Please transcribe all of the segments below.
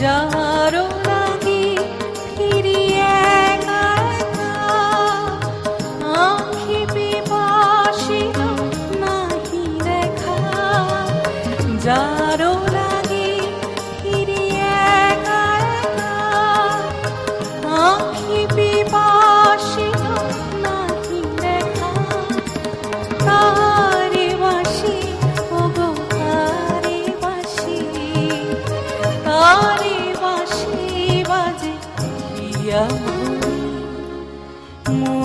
যারা 让我。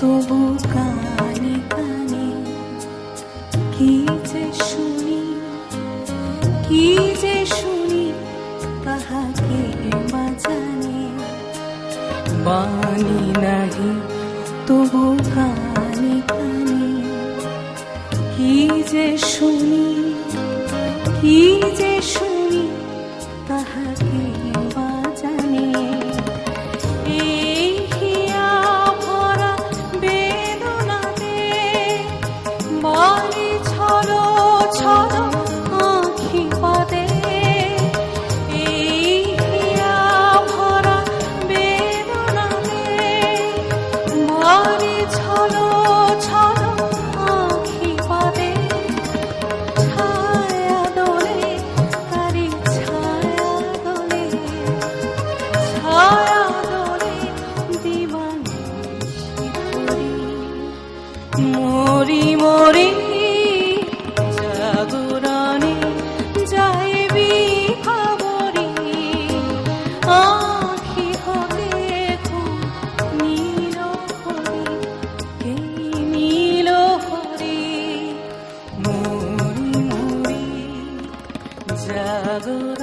তবু কানে কানে, কি যে শুনি, কি যে শুনি কাহাকে বাজানে বাণী নাহি, তবু কানে কানে, কি যে শুনি, কি যে শুনি ভাগর